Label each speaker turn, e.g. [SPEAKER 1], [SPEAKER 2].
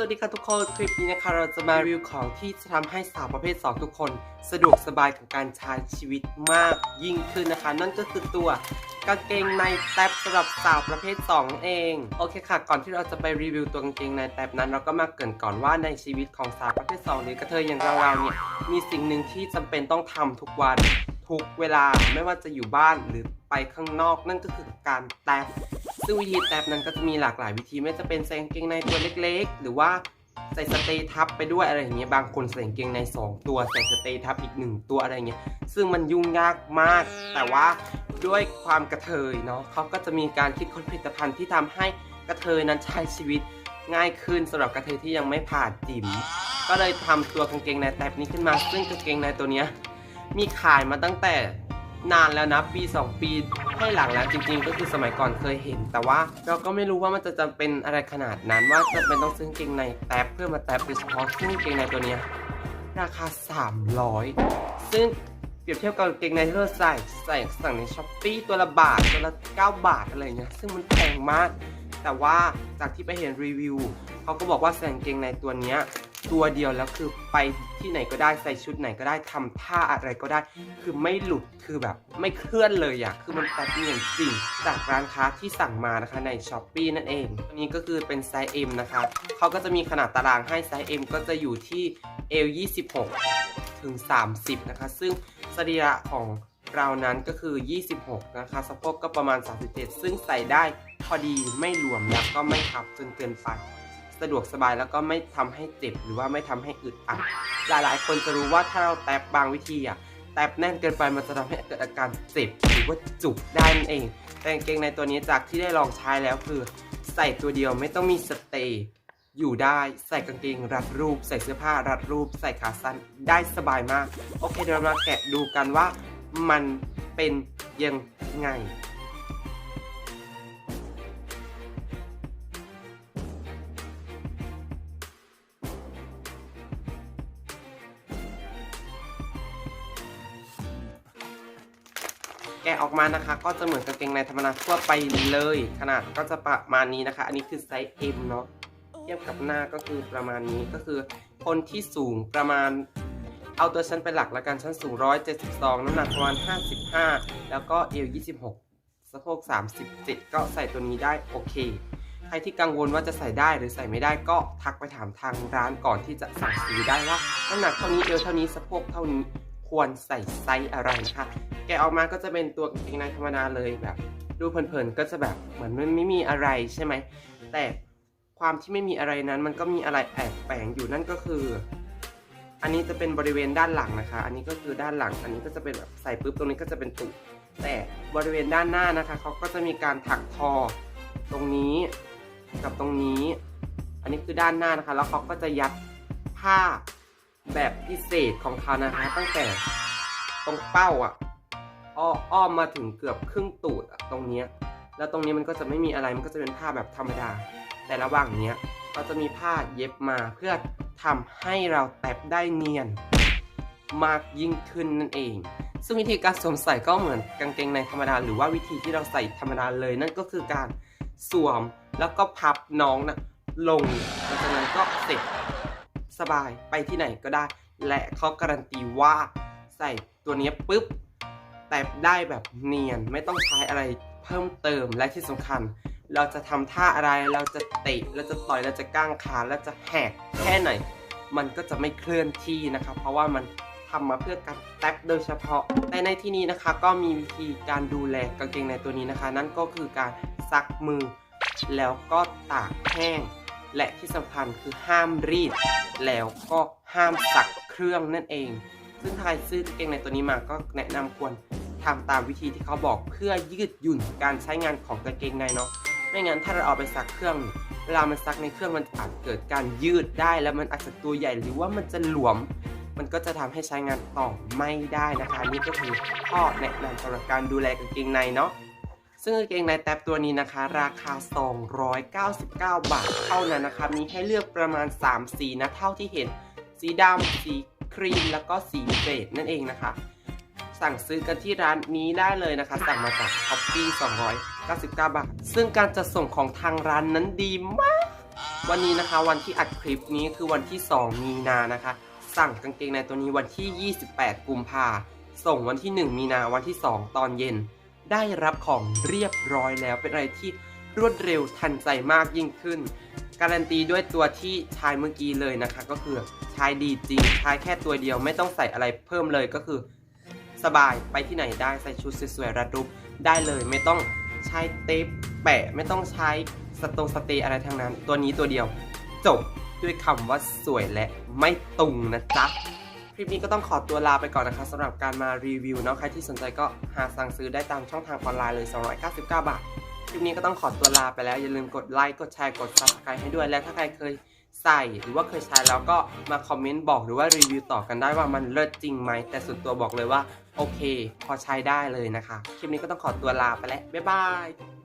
[SPEAKER 1] สวัสดีค่ะทุกคน คลิปนี้นะคะเราจะมารีวิวของที่จะทำให้สาวประเภท 2 ทุกคน สะดวกสบายกับการใช้ชีวิตมากยิ่งขึ้นนะคะ นั่นก็คือตัวกางเกงในแท็บสำหรับสาวประเภท2เอง โอเคค่ะ ก่อนที่เราจะไปรีวิวตัวกางเกงในแท็บนั้น เราก็มาเกริ่นก่อนว่าในชีวิตของสาวประเภท 2 หรือกระเทยอย่างเราๆเนี่ยมีสิ่งหนึ่งที่จำเป็นต้องทำทุกวันทุกเวลาไม่ว่าจะอยู่บ้านหรือไปข้างนอก นั่นก็คือการแตบ ซึ่งวิธีแตบนั้นก็จะมีหลากหลายวิธีไม่ว่าจะเป็นใส่กางเกงในตัวเล็กๆ หรือว่าใส่สเตย์ทับไปด้วยอะไรอย่างเงี้ยบางคนใส่กางเกงในสองตัวใส่สเตย์ทับอีกหนึ่งตัวอะไรเงี้ยซึ่งมันยุ่งยากมาก แต่ว่าด้วยความกระเทยเนาะเขาก็จะมีการคิดค้นผลิตภัณฑ์ที่ทำให้กระเทยนั้นใช้ชีวิตง่ายขึ้นสำหรับกระเทยที่ยังไม่ผ่านจิ๋มก็เลยทำตัวกางเกงในแตบนี้ขึ้นมา ซึ่งกางเกงในตัวเนี้ยมีขายมาตั้งแต่ นานแล้วนะปี2 ปีให้หลังแล้วจริง ๆ ก็คือสมัยก่อนเคยเห็น แต่ว่าเราก็ไม่รู้ว่ามันจะจำเป็นอะไรขนาดนั้นว่าจะเป็นต้องซื้อกางเกงในแท็บเพื่อมาแท็บโดยเฉพาะซึ่งกางเกงในตัวเนี้ยราคา 300 ซึ่งเปรียบเทียบกับกางเกงในที่เราใส่ใส่สั่งในช้อปปีตัวละบาทตัวละ9 บาทอะไรเงี้ยซึ่งมันแพงมาก แต่ว่าจากที่ไปเห็นรีวิวเขาก็บอกว่าใส่งเกงในตัวเนี้ย ตัวเดียวแล้วคือไปที่ไหนก็ได้ใส่ชุดไหนก็ได้ทำท่าอะไรก็ได้ คือไม่หลุดคือแบบไม่เคลื่อนเลยอะคือมันแปลกเนียนจริงจากร้านค้าที่สั่งมานะคะใน s h อ p e e นั่นเองอันนี้ก็คือเป็นไซส์ M นะคะเขาก็จะมีขนาดตารางให้ไซส์ M ก็จะอยู่ที่ L 26ถึง 30 นะคะ ซึ่งสรีระของเรานั้นก็คือ 26 นะคะสะโพกก็ประมาณ 37 ซึ่งใส่ได้พอดีไม่หลวมแล้วก็ไม่ทับจนเกินไป สะดวกสบายแล้วก็ไม่ทำให้เจ็บหรือว่าไม่ทำให้อึดอัด หลายๆ คนจะรู้ว่าถ้าเราแตบบางวิธีอะแตบแน่นเกินไปมันจะทำให้เกิดอาการเจ็บหรือว่าจุกได้นั่นเอง แต่กางเกงในตัวนี้จากที่ได้ลองใช้แล้วคือ ใส่ตัวเดียวไม่ต้องมีสเตย์อยู่ได้ใส่กางเกงรัดรูป ใส่เสื้อผ้ารัดรูป ใส่ขาสั้นได้สบายมาก โอเคเดี๋ยวเรามาแกะดูกันว่ามันเป็นยังไงะออกมานะคะ ก็จะเหมือนกางเกงในธรรมดาทั่วไปเลย ขนาดก็จะประมาณนี้นะคะ อันนี้คือไซส์ M เนาะเทียบกับหน้าก็คือประมาณนี้ก็คือ คนที่สูงประมาณ เอาตัวฉันเป็นหลักละกันฉันสูง 172 น้ำหนักประมาณ 55 แล้วก็เอว 26สะโพก37 ก็ใส่ตัวนี้ได้โอเค ใครที่กังวลว่าจะใส่ได้หรือใส่ไม่ได้ก็ทักไปถามทางร้านก่อนที่จะสั่งซื้อได้ว่าน้ำหนักเท่านี้เอวเท่านี้สะโพกเท่านี้ควรใส่ไซส์อะไรนะคะ แกะออกมาก็จะเป็นตัวกางเกงในธรรมดาเลยแบบ ดูเพลินๆก็จะแบบเหมือนมันไม่มีอะไรใช่ไหม แต่ความที่ไม่มีอะไรนั้นมันก็มีอะไรแอบแฝงอยู่นั่นก็คือ อันนี้จะเป็นบริเวณด้านหลังนะคะ อันนี้ก็คือด้านหลัง อันนี้ก็จะเป็นแบบใส่ปุ๊บตรงนี้ก็จะเป็นตุกแต่บริเวณด้านหน้านะคะเขาก็จะมีการถักทอตรงนี้กับตรงนี้ อันนี้คือด้านหน้านะคะ แล้วเขาก็จะยัดผ้าแบบพิเศษของเขานะคะ ตั้งแต่ตรงเป้าอะ อ้อมมาถึงเกือบครึ่งตูดตรงเนี้ยแล้วตรงนี้มันก็จะไม่มีอะไรมันก็จะเป็นผ้าแบบธรรมดา แต่ระหว่างเนี้ยเราจะมีผ้าเย็บมาเพื่อทำให้เราแตบได้เนียนมากยิ่งขึ้นนั่นเอง ซึ่งวิธีการสวมใส่ก็เหมือนกางเกงในธรรมดา หรือว่าวิธีที่เราใส่ธรรมดาเลย นั่นก็คือการสวมแล้วก็พับน้องนะลงหลังจากนั้นก็เสร็จสบายไปที่ไหนก็ได้ และเขาการันตีว่าใส่ตัวนี้ปุ๊บ แต่ได้แบบเนียนไม่ต้องใช้อะไรเพิ่มเติมและที่สำคัญ เราจะทำท่าอะไรเราจะเตะเราจะต่อยเราจะก้างขาเราจะแหกแค่ไหน มันก็จะไม่เคลื่อนที่นะครับเพราะว่ามันทำมาเพื่อการแท็บโดยเฉพาะ แต่ในที่นี้นะคะก็มีวิธีการดูแลกางเกงในตัวนี้นะคะ นั่นก็คือการซักมือ แล้วก็ตากแห้ง และที่สำคัญคือห้ามรีด แล้วก็ห้ามซักเครื่องนั่นเอง ซึ่งถ้าใครซื้อกางเกงในตัวนี้มาก็แนะนำควรทำตามวิธีที่เขาบอกเพื่อยืดหยุ่นการใช้งานของกางเกงในเนาะไม่งั้นถ้าเราเอาไปซักเครื่องเวลามันซักในเครื่องมันอาจเกิดการยืดได้ แล้วมันอาจจะตัวใหญ่หรือว่ามันจะหลวม มันก็จะทำให้ใช้งานต่อไม่ได้นะคะนี่ก็คือข้อแนะนำสำหรับการดูแลกางเกงในเนาะซึ่งกางเกงในแท็บตัวนี้นะคะ ราคา 299 บาทเท่านั้นนะคะมีให้เลือกประมาณ 3 สีนะเท่าที่เห็น สีดำสี รีมแล้วก็สีเบจนั่นเองนะคะ สั่งซื้อกันที่ร้านนี้ได้เลยนะคะ สั่งมาจาก s h อ p e e 299 บาท ซึ่งการจัดส่งของทางร้านนั้นดีมาก วันนี้นะคะวันที่อัดคลิปนี้คือวันที่ 2 มีนานะคะ สั่งกางเกงในตัวนี้วันที่ 28 กุมภาส่งวันที่ 1 มีนาวันที่ 2 ตอนเย็น ได้รับของเรียบร้อยแล้วเป็นอะไรที่รวดเร็วทันใจมากยิ่งขึ้น การันตีด้วยตัวที่ใช้เมื่อกี้เลยนะคะ ก็คือใช้ดีจริงใช้แค่ตัวเดียวไม่ต้องใส่อะไรเพิ่มเลยก็คือสบายไปที่ไหนได้ใส่ชุดสวยๆรัดรูปได้เลยไม่ต้องใช้เทปแปะไม่ต้องใช้สตรงสเตย์อะไรทั้งนั้น ตัวนี้ตัวเดียว จบด้วยคำว่าสวยและไม่ตุงนะจ๊ะคลิปนี้ก็ต้องขอตัวลาไปก่อนนะคะสำหรับการมารีวิวเนาะใครที่สนใจก็หาสั่งซื้อได้ตามช่องทางออนไลน์เลย 299 บาท คลิปนี้ก็ต้องขอตัวลาไปแล้ว อย่าลืมกดไลค์กดแชร์กด subscribe ให้ด้วยและถ้าใครเคยใส่หรือว่าเคยใช้แล้วก็มาคอมเมนต์บอกหรือว่ารีวิวต่อกันได้ว่ามันเลิศจริงไหมแต่ส่วนตัวบอกเลยว่าโอเค พอใช้ได้เลยนะคะ คลิปนี้ก็ต้องขอตัวลาไปแล้วบ๊ายบาย